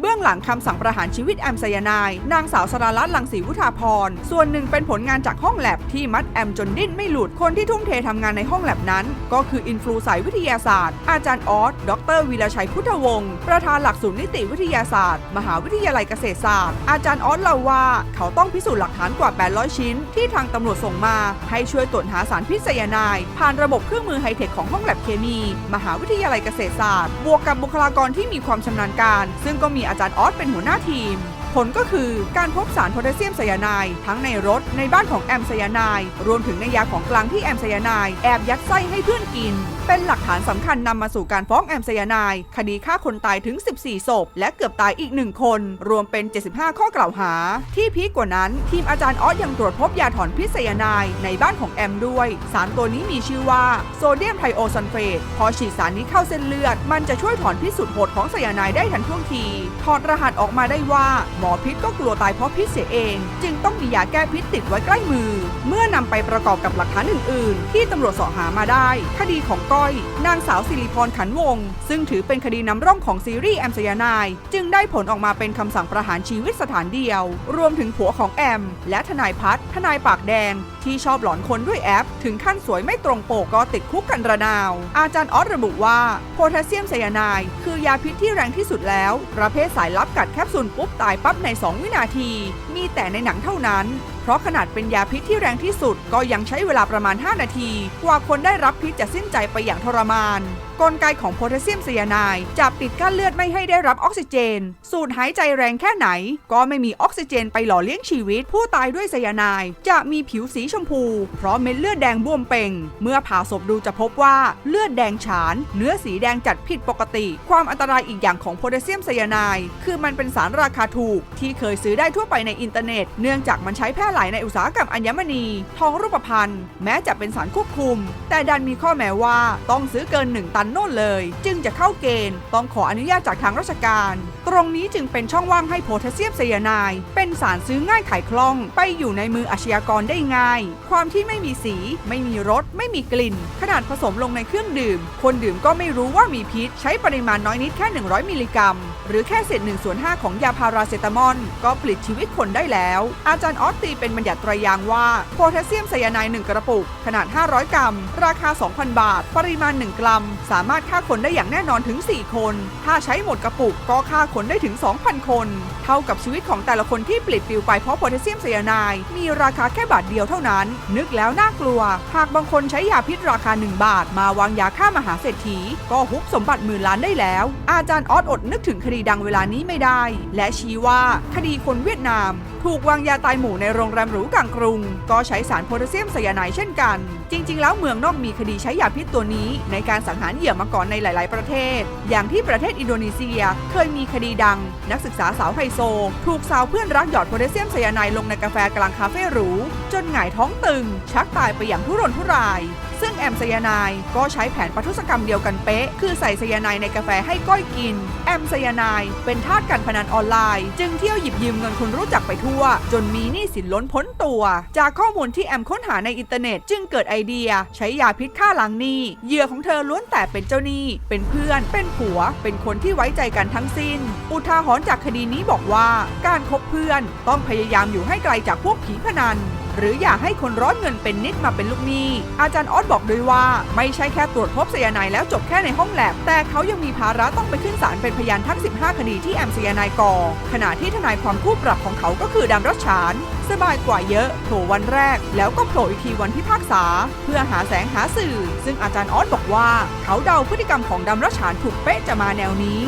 เบื้องหลังคำสั่งประหารชีวิตแอมไซยานาย นางสาวสรารัตน์ลังสีวุฒาพร ส่วนหนึ่งเป็นผลงานจากห้องแลบที่มัดแอมจนดิ้นไม่หลุด คนที่ทุ่มเททำงานในห้องแลบนั้น ก็คืออินฟลูสายวิทยาศาสตร์ อาจารย์ออส ดรวีรชัยพุทธวงศ์ประธานหลักสูตรนิติวิทยาศาสตร์ มหาวิทยาลัยเกษตรศาสตร์ อาจารย์ออสเล่าว่า เขาต้องพิสูจน์หลักฐานกว่า 800 ชิ้น ที่ทางตำรวจส่งมา ให้ช่วยตรวจหาสารพิษไซยานด์ผ่านระบบเครื่องมือไฮเทคของห้องแลบเคมี มหาวิทยาลัยเกษตรศาสตร์ บวกกับบุคลากรที่มีความชำนาญการ ซึ่งก็มีอาจารย์ออสเป็นหัวหน้าทีม ผลก็คือการพบสารโพแทสเซียมไซยาไนด์ทั้งในรถในบ้านของแอมไซยาไนด์รวมถึงในยาของกลางที่แอมไซยาไนด์แอบยัดไส้ให้เพื่อนกิน เป็นหลักฐานสำคัญนำมาสู่การฟ้องแอมไซยานด์คดีฆ่าคนตายถึง 14 ศพ และเกือบตายอีก 1 คน รวมเป็น 75 ข้อกล่าวหา ที่พีคกว่านั้นทีมอาจารย์ออสยังตรวจพบยาถอนพิษไซยานด์ในบ้านของแอมด้วย สารตัวนี้มีชื่อว่าโซเดียมไทโอซัลเฟตพอฉีดสารนี้เข้าเส้นเลือด มันจะช่วยถอนพิษสุดโหดของไซยานด์ได้ทันท่วงที ถอดรหัสออกมาได้ว่า หมอพิษก็กลัวตายเพราะพิษเสียเอง จึงต้องมียาแก้พิษติดไว้ใกล้มือ เมื่อนำไปประกอบกับหลักฐานอื่น ๆ ที่ตำรวจสาะหามาได้ คดีของก้อย นางสาวสิริพรขันวง ซึ่งถือเป็นคดีนำร่องของซีรีส์แอมไซยานาย จึงได้ผลออกมาเป็นคำสั่งประหารชีวิตสถานเดียว รวมถึงผัวของแอม และทนายพัฒทนายปากแดง ที่ชอบหลอนคนด้วยแอป ถึงขั้นสวยไม่ตรงปกก็ติดคุกกันระนาว อาจารย์ออสระบุว่าโพแทสเซียมไซยาไนด์คือยาพิษที่แรงที่สุดแล้ว ประเภทสายลับกัดแคปซูลปุ๊บตายปั๊บใน 2 วินาที มีแต่ในหนังเท่านั้น ราะขนาดเป็นยาพิษที่แรงที่สุดก็ยังใช้เวลาประมาณ 5 นาที กว่าคนได้รับพิษจะสิ้นใจไปอย่างทรมาน กลไกของโพแทสเซียมไซยาไนด์จะปิดกั้นเลือดไม่ให้ได้รับออกซิเจน สูดหายใจแรงแค่ไหน ก็ไม่มีออกซิเจนไปหล่อเลี้ยงชีวิต ผู้ตายด้วยไซยาไนด์จะมีผิวสีชมพู เพราะเม็ดเลือดแดงบวมเป่ง เมื่อผ่าศพดูจะพบว่าเลือดแดงฉาน เนื้อสีแดงจัดผิดปกติ ความอันตรายอีกอย่างของโพแทสเซียมไซยาไนด์คือมันเป็นสารราคาถูก ที่เคยซื้อได้ทั่วไปในอินเทอร์เน็ต เนื่องจากมันใช้แพร่หลายในอุตสาหกรรมอัญมณี ทองรูปพรรณแม้จะเป็นสารควบคุม แต่ดันมีข้อแม้ว่าต้องซื้อเกิน 1 ตันโน่นเลย จึงจะเข้าเกณฑ์ ต้องขออนุญาตจากทางราชการ ตรงนี้จึงเป็นช่องว่างให้โพแทสเซียมไซยาไนด์เป็นสารซื้อง่ายขายคล่อง ไปอยู่ในมืออาชญากรได้ง่าย ความที่ไม่มีสี ไม่มีรส ไม่มีกลิ่น ขนาดผสมลงในเครื่องดื่ม คนดื่มก็ไม่รู้ว่ามีพิษ ใช้ปริมาณน้อยนิดแค่ 100 มิลลิกรัม หรือแค่เศษ1ส่วน5ของยาพาราเซตามอลก็ปลิดชีวิตคนได้แล้ว อาจารย์ออสตีเป็นบัญญัติไตรยางว่าโพแทสเซียมไซยาไนด์1กระปุก ขนาด 500 กรัม ราคา 2,000 บาท ปริมาณ 1 กรัม สามารถฆ่าคนได้อย่างแน่นอนถึง 4 คน ถ้าใช้หมดกระปุกก็ฆ่าคนได้ถึง 2,000 คน เท่ากับชีวิตของแต่ละคนที่ปลิดปลิวไปเพราะโพแทสเซียมไซยาไนด์มีราคาแค่บาทเดียวเท่านั้น นึกแล้วน่ากลัว หากบางคนใช้ยาพิษราคา 1 บาท มาวางยาฆ่ามหาเศรษฐี ก็ฮุบสมบัติหมื่นล้านได้แล้ว อาจารย์ออสอดนึกถึงคดีดังเวลานี้ไม่ได้ และชี้ว่าคดีคนเวียดนาม ถูกวางยาตายหมู่ในโรงแรมหรูกลางกรุง ก็ใช้สารโพแทสเซียมไซยาไนด์เช่นกัน จริง ๆ แล้วเมืองนอกมีคดีใช้ยาพิษตัวนี้ ในการสังหารเหยื่อมาก่อนในหลาย ๆ ประเทศ อย่างที่ประเทศอินโดนีเซียเคยมีคดีดัง นักศึกษาสาวไฮโซ ถูกสาวเพื่อนรักหยอดโพแทสเซียมไซยาไนด์ลงในกาแฟกลางคาเฟ่หรูจนหงายท้องตึง ชักตายไปอย่างทุรนทุราย ซึ่งแอมไซยานด์ก็ใช้แผนปทุศกรรมเดียวกันเป๊ะ คือใส่ไซยานด์ในกาแฟให้ก้อยกิน แอมไซยานด์เป็นทาสการพนันออนไลน์ จึงเที่ยวหยิบยืมเงินคนรู้จักไปทั่ว จนมีหนี้สินล้นพ้นตัว จากข้อมูลที่แอมค้นหาในอินเทอร์เน็ต จึงเกิดไอเดีย ใช้ยาพิษฆ่าล้างหนี้เหยื่อของเธอล้วนแต่เป็นเจ้าหนี้ เป็นเพื่อน เป็นผัว เป็นคนที่ไว้ใจกันทั้งสิ้น อุทาหรณ์จากคดีนี้บอกว่า การคบเพื่อนต้องพยายามอยู่ให้ไกลจากพวกผีพนัน หรืออย่าให้คนร้อนเงินเป็นนิดมาเป็นลูกหนี้ อาจารย์ออสบอกด้วยว่า ไม่ใช่แค่ตรวจพบไซยานด์แล้วจบแค่ในห้องแลบ แต่เขายังมีภาระต้องไปขึ้นศาลเป็นพยานทั้ง 15 คดีที่แอมไซยานด์ก่อ ขณะที่ทนายความคู่ปรับของเขาก็คือดำรัชฉานสบายกว่าเยอะโผล่วันแรก แล้วก็โผล่อีกทีวันพิพากษา เพื่อหาแสงหาสื่อ ซึ่งอาจารย์ออสบอกว่า เขาเดาพฤติกรรมของดำรัชฉานถูกเป๊ะจะมาแนวนี้